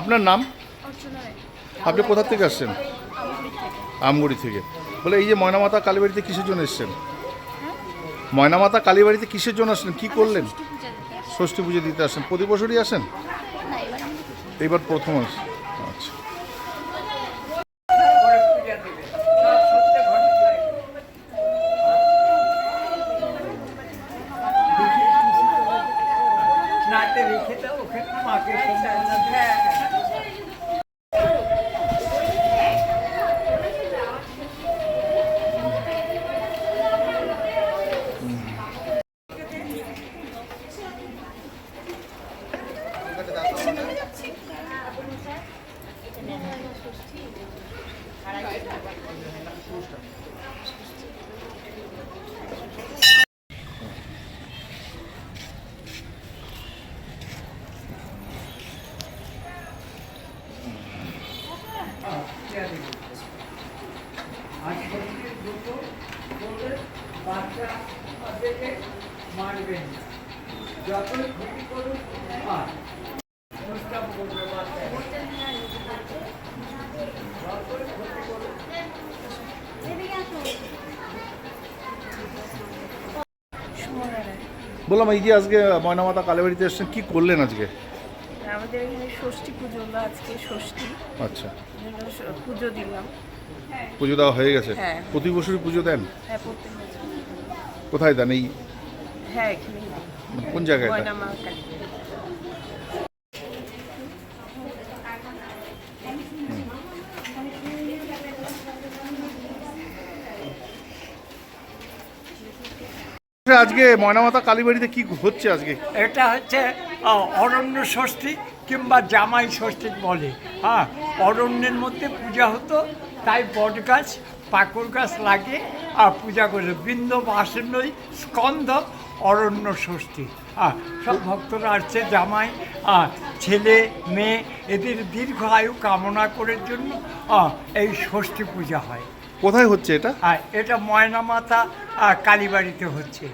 আপনার নাম? আপনি কোথা থেকে আসছেন? আমগুড়ি থেকে। বলে এই যে ময়নামাতা কালীবাড়িতে কিসের জন্য এসছেন? ময়নামাতা কালীবাড়িতে কিসের জন্য আসছেন কি করলেন? ষষ্ঠী পূজা দিতে আসেন। প্রতি বছরই আসেন? এইবার প্রথম আসেন আচ্ছা করে পূজা দেবে সব সত্যি ঘটে চলে গেছে। নাতে রেখে দাও ওখানে মাকে সন্ধ্যা হ্যাঁ হ্যাঁ পূজা দেবে আর শরীরে দুটো করলে বাচ্চা দেখে মারবেন না। যতই ক্ষতি করুন আর অনুষ্ঠান করবে বাচ্চা। যতই ক্ষতি করুন বললাম এই যে আজকে ময়নামাতা কালীবাড়িতে এসছেন কি করলেন আজকে? আমাদের এখানে ষষ্ঠী পুজো হলো আজকে ষষ্ঠী। আচ্ছা। পুজো দিলাম। পুজো দেওয়া হয়ে গেছে? হ্যাঁ। প্রতি বছরই পুজো দেন? হ্যাঁ কোথায় দেন এই? হ্যাঁ কোন জায়গায় কালী আজকে ময়নামাতা কালীবাড়িতে কি হচ্ছে আজকে? এটা হচ্ছে অরণ্য ষষ্ঠী কিংবা জামাই ষষ্ঠী বলে। হ্যাঁ অরণ্যের মধ্যে পূজা হতো তাই বট গাছ পাকড় গাছ লাগে আর পূজা করে বৃন্দ বাসনই স্কন্ধ অরণ্য ষষ্ঠী। হ্যাঁ সব ভক্তরা আসছে জামাই ছেলে মেয়ে এদের দীর্ঘ আয়ু কামনা করার জন্য এই ষষ্ঠী পূজা হয়। কোথায় হচ্ছে এটা? আর এটা ময়না মাতা কালীবাড়িতে হচ্ছে।